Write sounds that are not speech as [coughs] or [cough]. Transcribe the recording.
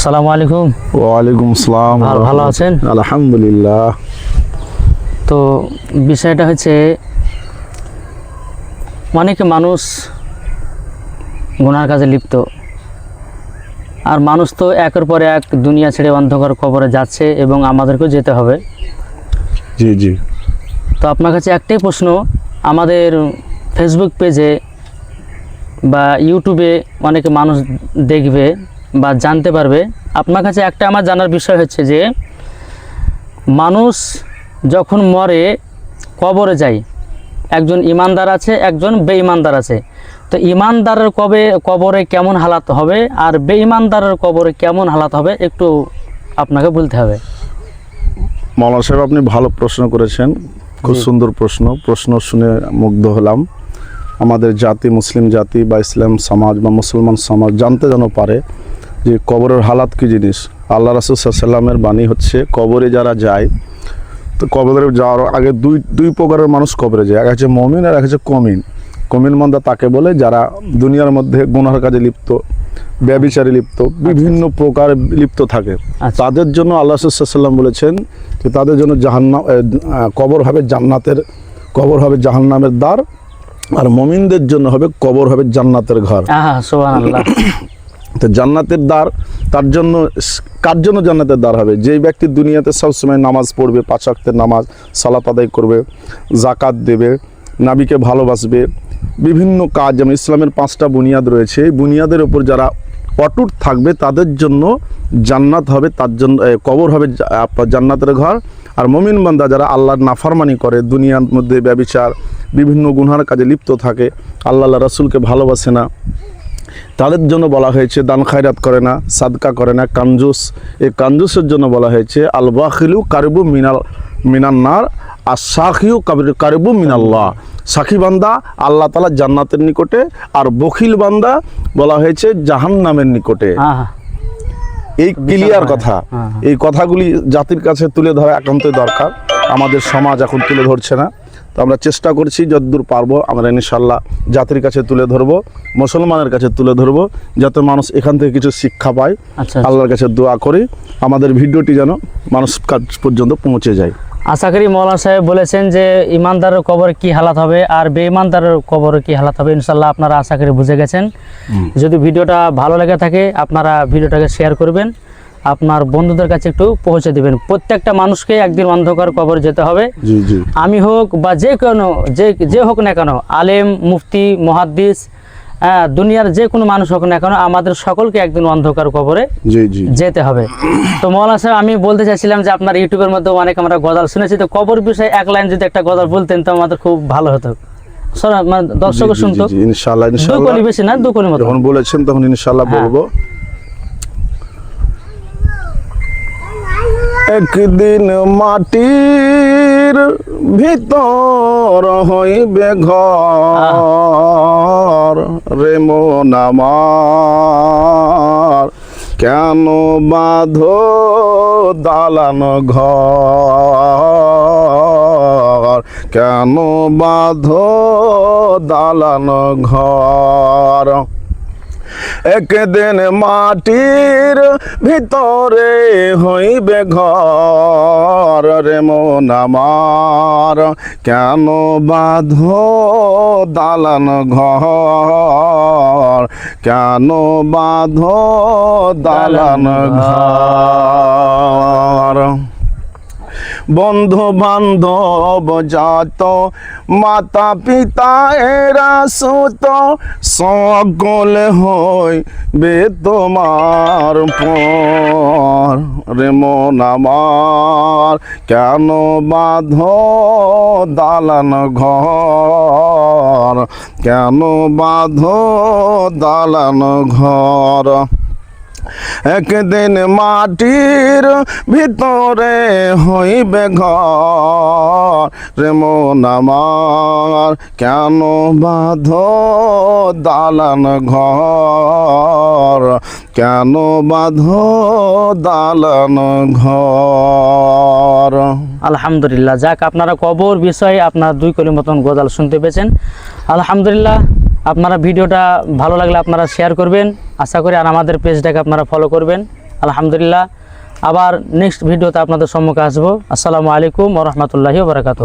আসসালামু আলাইকুম। ওয়ালাইকুম আসসালাম ভালো- আছেন? আলহামদুলিল্লাহ। তো বিষয়টা হচ্ছে অনেকে মানুষ গুনার কাজে লিপ্ত আর মানুষ তো একের পর এক দুনিয়া ছেড়ে অন্ধকার কবরে যাচ্ছে এবং আমাদেরকেও যেতে হবে। জি জি। তো আপনার কাছে একটাই প্রশ্ন আমাদের ফেসবুক পেজে বা ইউটিউবে অনেকে মানুষ দেখবে বা জানতে পারবে আপনার কাছে একটা আমার জানার বিষয় হচ্ছে যে মানুষ যখন মরে কবরে যায় একজন ইমানদার আছে একজন বেঈমানদার আছে। তো ইমানদারের কবে কবরে কেমন হালাত হবে আর বেঈমানদারের কবরে কেমন হালাত হবে একটু আপনাকে বলতে হবে। মৌলানা সাহেব আপনি ভালো প্রশ্ন করেছেন খুব সুন্দর প্রশ্ন প্রশ্ন শুনে মুগ্ধ হলাম। আমাদের জাতি মুসলিম জাতি বা ইসলাম সমাজ বা মুসলমান সমাজ জানতে যেন পারে যে কবরের হালাত কি জিনিস? আল্লাহ রাসুল সাল্লামের বাণী হচ্ছে কবরে যারা যায় তো কবরে যাওয়ার আগে দুই দুই প্রকারের মানুষ কবরে যায়। এক হচ্ছে মমিন আর এক হচ্ছে কমিন। কমিন মন্দা তাকে বলে যারা দুনিয়ার মধ্যে গুনার কাজে লিপ্ত ব্যবিচারে লিপ্ত বিভিন্ন প্রকার লিপ্ত থাকে। আচ্ছা। তাদের জন্য আল্লাহ সাল্লাম বলেছেন যে তাদের জন্য জাহান্নাম এ, কবর হবে জান্নাতের কবর হবে জাহান্নামের দ্বার আর মমিনদের জন্য হবে কবর হবে জান্নাতের ঘর। আল্লাহ [coughs] তো জান্নাতের দ্বার, তার জন্য কার জন্য জান্নাতের দ্বার হবে? যেই ব্যক্তি দুনিয়াতে সবসময় নামাজ পড়বে, পাঁচ ওয়াক্তের নামাজ, সালাত আদায় করবে জাকাত দেবে, নাবিকে ভালোবাসবে, বিভিন্ন কাজ, যেমন ইসলামের পাঁচটা বুনিয়াদ রয়েছে, এই বুনিয়াদের ওপর যারা অটুট থাকবে, তাদের জন্য জান্নাত হবে, তার জন্য কবর হবে জান্নাতের ঘর। আর মমিন বান্দা যারা আল্লাহর নাফারমানি করে, দুনিয়ার মধ্যে ব্যবিচার, বিভিন্ন গুনহার কাজে লিপ্ত থাকে আল্লাহ রাসুলকে ভালোবাসে না। তাদের জন্য বলা হয়েছে দান খায়রাত করে না সাদকা করে না কাঞ্জুস এই কাঞ্জুসের জন্য বলা হয়েছে আল বাখিলু কারিবু মিনাল মিনান্নার আর সাখিউ কারিবু মিনাল্লাহ। সাখী বান্দা আল্লাহ তালা জান্নাতের নিকটে আর বখিল বান্দা বলা হয়েছে জাহান্নামের নিকটে। এই ক্লিয়ার কথা। হ্যাঁ, হ্যাঁ। এই কথাগুলি জাতির কাছে তুলে ধরা একান্তই দরকার। আমাদের সমাজ এখন তুলে ধরছে না। তো আমরা চেষ্টা করছি যতদূর পারব আমরা ইনশাল্লাহ জাতির কাছে তুলে ধরবো মুসলমানের কাছে তুলে ধরবো যাতে মানুষ এখান থেকে কিছু শিক্ষা পায়। আচ্ছা আল্লাহর কাছে দোয়া করি আমাদের ভিডিওটি যেন মানুষ কাছ পর্যন্ত পৌঁছে যায়। আশা করি মৌলানা সাহেব বলেছেন যে ইমানদারের কবর কি হালাত হবে আর বেঈমানদারের কবর কি হালাত হবে ইনশাল্লাহ আপনারা আশা করি বুঝে গেছেন। যদি ভিডিওটা ভালো লেগে থাকে আপনারা ভিডিওটাকে শেয়ার করবেন। আপনার বন্ধুদের কাছে একটু পৌঁছে দিবেন। প্রত্যেকটা মানুষকে একদিন অন্ধকার কবর যেতে হবে। আমি হোক বা যে কোনো যে যে হোক না কেন আলেম মুফতি মহাদ্দিস হ্যাঁ, দুনিয়ার যে কোনো মানুষ হোক না কেন আমাদের সকলকে একদিন অন্ধকার কবরে যেতে হবে। তো মৌলানা সাহেব আমি বলতে চাইছিলাম যে আপনার ইউটিউবের মধ্যে অনেক আমরা গজাল শুনেছি। তো কবর বিষয়ে এক লাইন যদি একটা গজাল বলতেন তো আমাদের খুব ভালো হতো। জি, শুনতো। ইনশাল্লাহ ইনশাল্লাহ বেশি না দু কলি মতো। যখন বলেছেন তখন ইনশাল্লাহ হ্যাঁ। বলব। একদিন মাটির ভিতর হইবে ঘর রে মন কেন বাঁধো দালান ঘর? কেন বাঁধো দালান ঘর? একদিন মাটির ভিতরে হইবে ঘর রে মন আমার। কেন বাঁধ দালান ঘর? কেন বাঁধ দালান ঘর? বন্ধু বান্ধব যাত মাতা পিতা এরা সুত, সকল হই বে তোমার পর। রে মন আমার, কেন বাঁধ দালান ঘর? কেন বাঁধ দালান ঘর? একদিন মাটির ভিতরে হইবে ঘর। রে মন কেন বাঁধ দালান ঘর? কেন বাঁধ দালান ঘর? আলহামদুলিল্লাহ, যাক আপনারা কবর বিষয়ে আপনারা দুই কলি মতন গজাল শুনতে পেয়েছেন। আলহামদুলিল্লাহ আপনারা ভিডিওটা ভালো লাগলে আপনারা শেয়ার করবেন। আশা করি আর আমাদের পেজটাকে আপনারা ফলো করবেন। আলহামদুলিল্লাহ। আবার নেক্সট ভিডিওতে আপনাদের সম্মুখে আসব। আসসালামু আলাইকুম রহমতুল্লাহি বারকাত